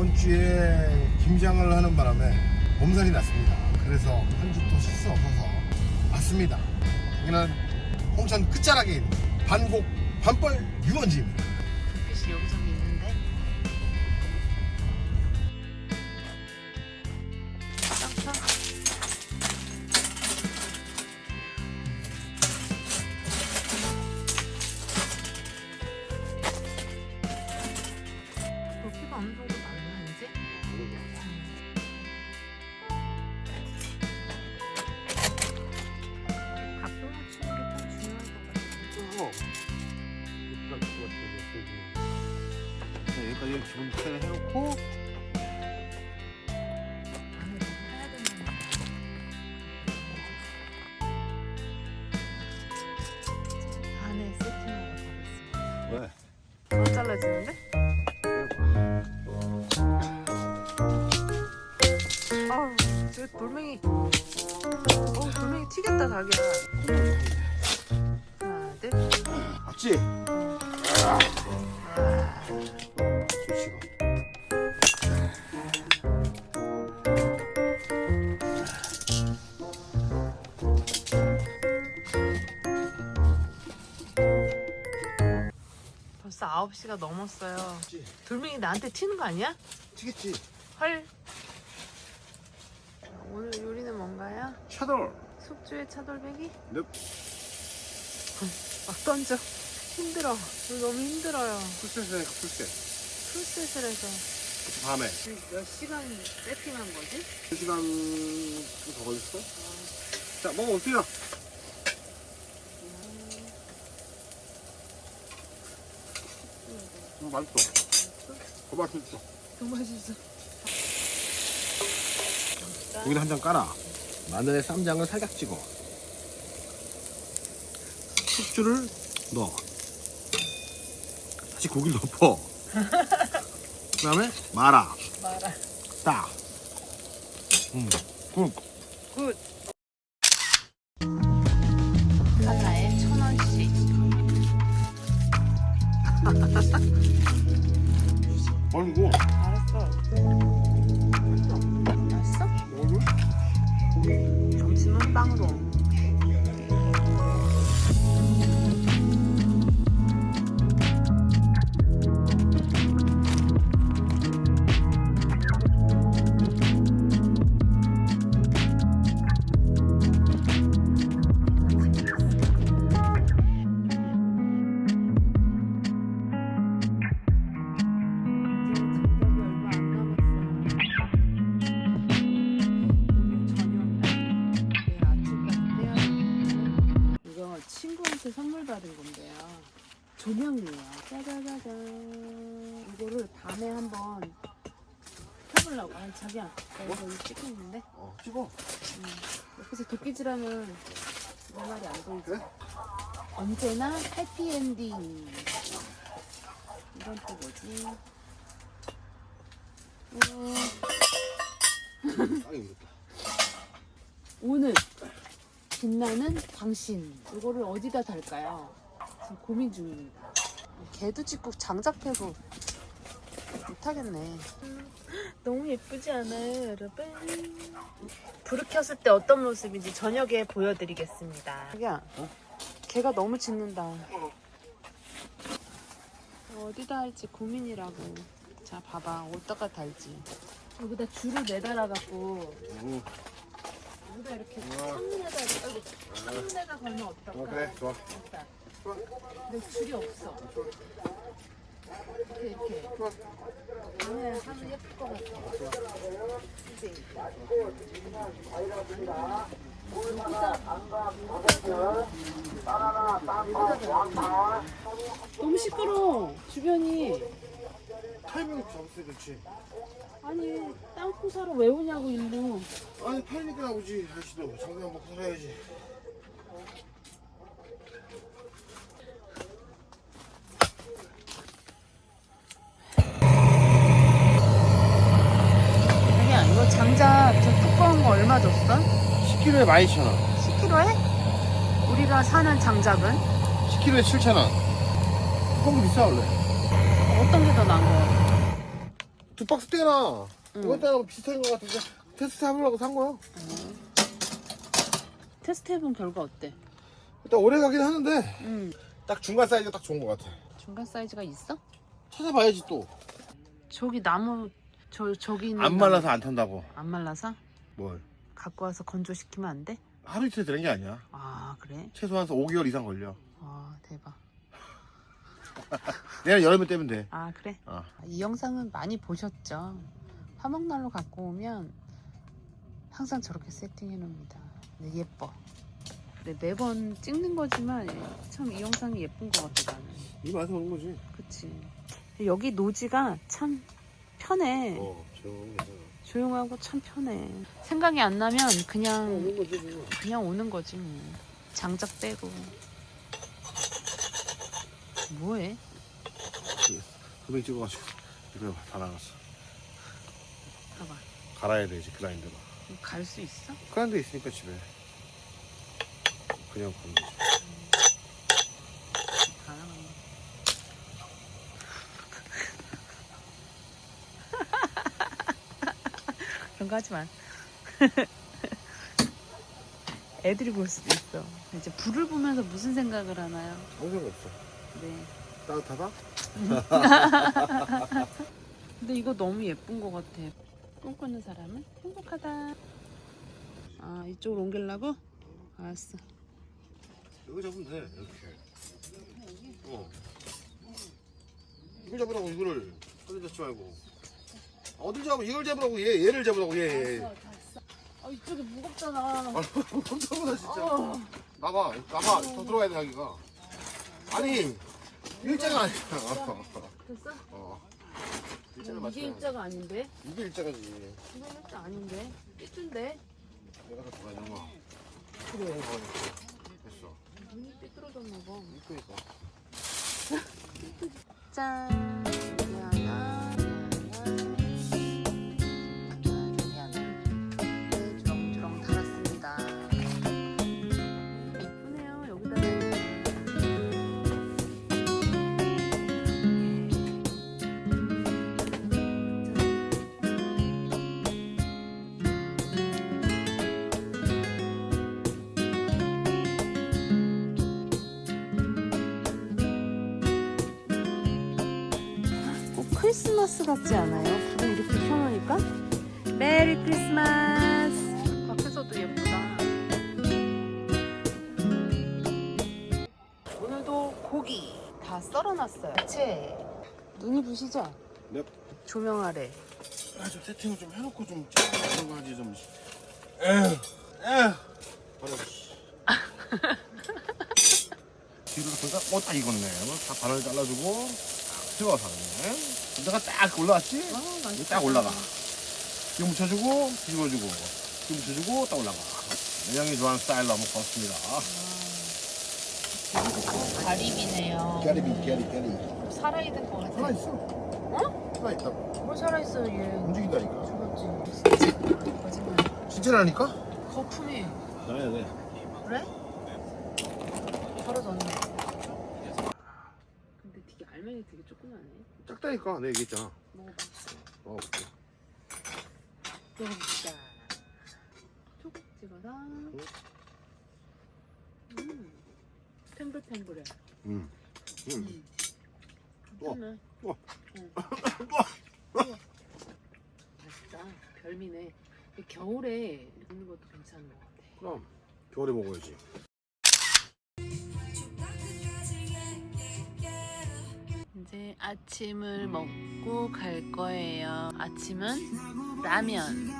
저번 주에 김장을 하는 바람에 몸살이 났습니다. 그래서 한 주 또 쉴 수 없어서 왔습니다. 여기는 홍천 끝자락에 있는 반곡 반벌 유원지입니다. 여기까지 기본 세팅을 해놓고 안에 세팅하러 가겠습니다. 왜? 안 잘라지는데? 아우, 저 돌멩이. 어, 돌멩이 튀겠다, 자기야. 하나, 둘. 맞지? 아, 11시가 넘었어요. 돌멩이 나한테 튀는 거 아니야? 튀겠지. 헐. 오늘 요리는 뭔가요? 차돌. 숙주의 차돌배기? 넵. 음, 막 던져. 힘들어. 너무 힘들어요. 풀셋을 해, 풀셋. 풀셋을 해서 밤에. 몇 시간 세팅한 거지? 2시간 더 걸렸어? 아. 자, 먹어, 엎드려. 음, 맛있어. 더 맛있어. 너무 맛있어. 여기다 한장 깔아. 마늘에 쌈장을 살짝 찍어. 숙주를 넣어. 다시 고기를 덮어. 그 다음에 말아. 말아. 딱. 음, 굿. 굿. 하나에 천 원씩. 아이고. 알았어. 맛있어? 점심은 빵으로. 밤에 한번 켜보려고. 아니, 자기야. 나 이거 여기 찍고 있는데. 어, 찍어. 음, 옆에서 도끼질하면 내 말이 안 보이지. 그래? 언제나 해피엔딩. 이건 또 뭐지? 어, 땅이 묻었다. 오늘 빛나는 당신. 이거를 어디다 달까요? 지금 고민 중입니다. 개도 찍고 장작 패고 못하겠네. 너무 예쁘지 않아요, 여러분? 불을 켰을 때 어떤 모습인지 저녁에 보여드리겠습니다. 자기야, 어? 개가 너무 짖는다. 어디다 할지 고민이라고. 자, 봐봐. 어디다가 달지. 여기다 줄을 매달아갖고 음, 여기다 이렇게 우와. 창문에다 아이고, 창문에다 걸면 어떨까? 어, 그래, 좋아. 됐다. 근데 줄이 없어. 이렇게 이렇게. 밤에 하면 예쁠 것 같아. 그치? 너무 시끄러. 주변이. 타이밍 잡았어야 좋지. 아니 땅콩 사러 왜 오냐고 일로. 아니, 팔니까 나오지. 아저씨도 장난 먹고 살아야지. 자기야 이거 장작 저 두꺼운 거 얼마 줬어? 10kg에 12,000원. 10kg에? 우리가 사는 장작은 10kg에 7,000원. 콩 비싸, 원래. 어떤 게 더 나은 거야? 두 박스 떼나. 응. 이것 때랑 비슷한 것 같은데 테스트 해보려고 산 거야. 테스트 해본 결과 어때? 일단 오래 가긴 하는데 응. 딱 중간 사이즈가 딱 좋은 것 같아. 중간 사이즈가 있어? 찾아봐야지 또. 저기 나무 저 저기 있는 안 나무- 말라서 안 탄다고. 안 말라서 뭘? 갖고 와서 건조시키면 안 돼? 하루 이틀 되는 게 아니야. 아 그래? 최소한 5개월 이상 걸려. 아 대박. 내년 여름에 떼면 돼. 아 그래? 어. 이 영상은 많이 보셨죠? 화목난로 갖고 오면 항상 저렇게 세팅해 놓습니다. 네, 예뻐. 네, 매번 찍는 거지만 참 이 영상이 예쁜 것 같아 나는. 이 맛에 오는 거지. 그치. 여기 노지가 참 편해. 어, 해서. 조용하고 참 편해. 생각이 안 나면 그냥 오는 거지. 뭐. 그냥 오는 거지 뭐. 장작 빼고. 뭐해? 금액 찍어가지고. 이거 다 나갔어. 봐봐. 갈아야 되지, 그라인더가. 갈수 있어? 그라인더 있으니까 집에. 그냥 가면 되지. 다 나갔네. 그런 거 하지 마. 애들이 볼 수도 있어. 이제 불을 보면서 무슨 생각을 하나요? 아무 생각 없어. 네. 따뜻하다? 근데 이거 너무 예쁜 것 같아. 꿈꾸는 사람은 행복하다. 아 이쪽으로 옮기려고? 알았어. 여기 잡으면 돼, 이렇게. 어. 이걸 잡으라고, 이거를. 잡지 말고. 어딜 잡아, 이걸 잡으라고, 얘, 얘를 잡으라고, 얘. 얘. 아 이쪽이 무겁잖아. 아, 깜짝이야, 진짜. 어. 나봐, 나봐, 더 들어가야 돼, 자기가. 아니, 일자가 아니야. 됐어? 어. 일자를 이게 맞춰. 일자가 아닌데? 이게 일자가지. 이게 일자 아닌데? 삐뚤데? 내가 더 들어가야 되는 거야. 그래. 어, 됐어. 눈이 삐뚤어졌나 봐. 이쁘니까. 짠. 크리스마스 같지 않아요? 불을 이렇게 켜놓으니까? 메리 크리스마스! 밖에서도 예쁘다. 오늘도 고기 다 썰어놨어요. 채 눈이 부시죠? 네. 조명 아래. 아, 좀 세팅을 좀 해놓고 좀 하지, 좀. 에휴, 에휴. 뒤로 보니까, 어, 딱 익었네. 뭐다 반을 잘라주고, 세워서 하네. 내가 딱 올라왔지? 아, 이거. 딱 올라가. 이거 묻혀주고, 뒤집어주고, 이거 묻혀주고, 딱 올라가. 매형이 좋아하는 스타일로 한번 먹었습니다. 가리비네요. 깨리비, 깨리, 깨리. 살아있는 것 같아. 살아있어. 어? 살아있다고. 뭘 살아있어, 얘. 움직인다니까. 죽었지. 거짓말. 진짜라니까? 거품이. 나야 돼. 그래? 벌어졌네. 근데 되게 조그마네. 작다니까, 내가 얘기했잖아. 먹어봐. 어. 먹어봅시다. 촉 찍어서. 음. 탱글탱글해. 음. 우와. 괜찮네. 우와. 응. 우와. 맛있다. 별미네. 이 겨울에 먹는 것도 괜찮은 것 같아. 그럼 겨울에 먹어야지. 이제 아침을 먹고 갈 거예요. 아침은 라면.